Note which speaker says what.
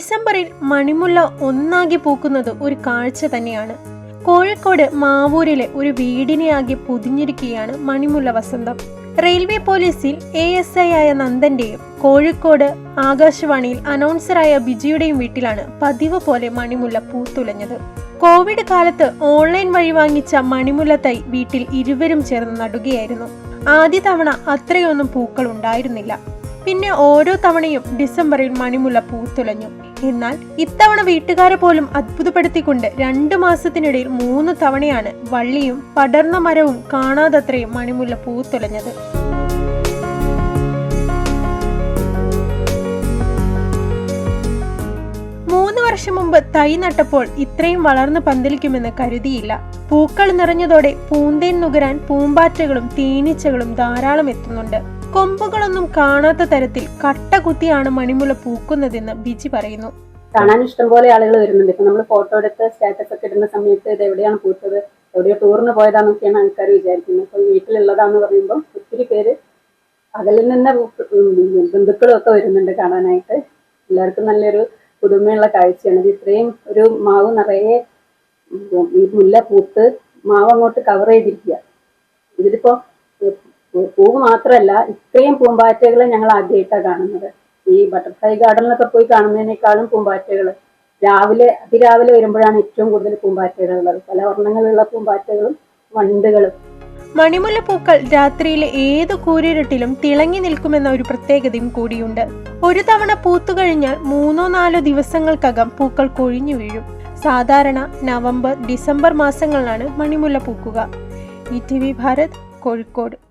Speaker 1: ഡിസംബറിൽ മണിമുല്ല ഒന്നാകെ പൂക്കുന്നത് ഒരു കാഴ്ച തന്നെയാണ്. കോഴിക്കോട് മാവൂരിലെ ഒരു വീടിനെയാകെ പൊതിഞ്ഞിരിക്കുകയാണ് മണിമുല്ല വസന്തം. റെയിൽവേ പോലീസിൽ എ എസ് ഐ ആയ നന്ദന്റെയും കോഴിക്കോട് ആകാശവാണിയിൽ അനൗൺസറായ ബിജിയുടെയും വീട്ടിലാണ് പതിവ് പോലെ മണിമുല്ല പൂത്തുലഞ്ഞത്. കോവിഡ് കാലത്ത് ഓൺലൈൻ വഴി വാങ്ങിച്ച മണിമുല്ല തൈ വീട്ടിൽ ഇരുവരും ചേർന്ന് നടുകയായിരുന്നു. ആദ്യ തവണ അത്രയൊന്നും പൂക്കൾ ഉണ്ടായിരുന്നില്ല. പിന്നെ ഓരോ തവണയും ഡിസംബറിൽ മണിമുല പൂത്തുലഞ്ഞു എന്നാൽ ഇത്തവണ വീട്ടുകാരെ പോലും അത്ഭുതപ്പെടുത്തിക്കൊണ്ട് രണ്ടു മാസത്തിനിടയിൽ മൂന്ന് തവണയാണ് വള്ളിയും പടർന്ന മരവും കാണാതത്രയും മണിമുല്ല പൂത്തുലഞ്ഞത് മൂന്ന് വർഷം മുമ്പ് തൈ നട്ടപ്പോൾ ഇത്രയും വളർന്ന് പന്തലിക്കുമെന്ന് കരുതിയില്ല. പൂക്കൾ നിറഞ്ഞതോടെ പൂന്തേൻ നുകരാൻ പൂമ്പാറ്റകളും തേനീച്ചകളും ധാരാളം എത്തുന്നുണ്ട്. കൊമ്പുകളൊന്നും കാണാത്ത തരത്തിൽ കട്ട കുത്തിയാണ് മണിമുല പൂക്കുന്നതെന്ന് ബിജി പറയുന്നു.
Speaker 2: കാണാൻ ഇഷ്ടംപോലെ ആളുകൾ വരുന്നുണ്ട്. ഇപ്പൊ നമ്മൾ ഫോട്ടോ എടുത്ത് സ്റ്റാറ്റസ് ഒക്കെ ഇടുന്ന സമയത്ത് ഇത് എവിടെയാണ് പൂത്തത്? എവിടെയോ ടൂറിന് പോയതാന്നൊക്കെയാണ് ആൾക്കാർ വിചാരിക്കുന്നത്. അപ്പൊ വീട്ടിലുള്ളതാന്ന് പറയുമ്പോൾ ഒത്തിരി പേര് അകലിൽ നിന്ന് ബന്ധുക്കളും ഒക്കെ വരുന്നുണ്ട് കാണാനായിട്ട്. എല്ലാവർക്കും നല്ലൊരു പുതുമയുള്ള കാഴ്ചയാണ്. ഇത് ഇത്രയും ഒരു മാവ് നിറയെ ഈ മുല്ല പൂത്ത് മാവ് അങ്ങോട്ട് കവർ ചെയ്തിരിക്കുക. ഇതിലിപ്പോ പൂവ് മാത്രമല്ല ഇത്രയും പൂമ്പാറ്റകളെ ഞങ്ങൾ ആദ്യമായിട്ടാണ് കാണുന്നത്. ഈ ബട്ടർഫ്ലൈ ഗാർഡനിലൊക്കെ പോയി കാണുന്നതിനേക്കാളും പൂമ്പാറ്റകൾ. രാവിലെ അതിരാവിലെ വരുമ്പോഴാണ് ഏറ്റവും കൂടുതൽ പൂമ്പാറ്റകൾ ഉള്ളത്. പല വർണങ്ങളുള്ള പൂമ്പാറ്റകളും വണ്ടുകളും
Speaker 1: മണിമുല്ല പൂക്കൾ രാത്രിയിലെ ഏത് കൂരിരുട്ടിലും തിളങ്ങി നിൽക്കുമെന്ന ഒരു പ്രത്യേകതയും കൂടിയുണ്ട്. ഒരു തവണ പൂത്തു കഴിഞ്ഞാൽ മൂന്നോ നാലോ ദിവസങ്ങൾക്കകം പൂക്കൾ കൊഴിഞ്ഞു വീഴും. സാധാരണ നവംബർ ഡിസംബർ മാസങ്ങളിലാണ് മണിമുല്ല പൂക്കുക. E T V Bharat Kozhikode.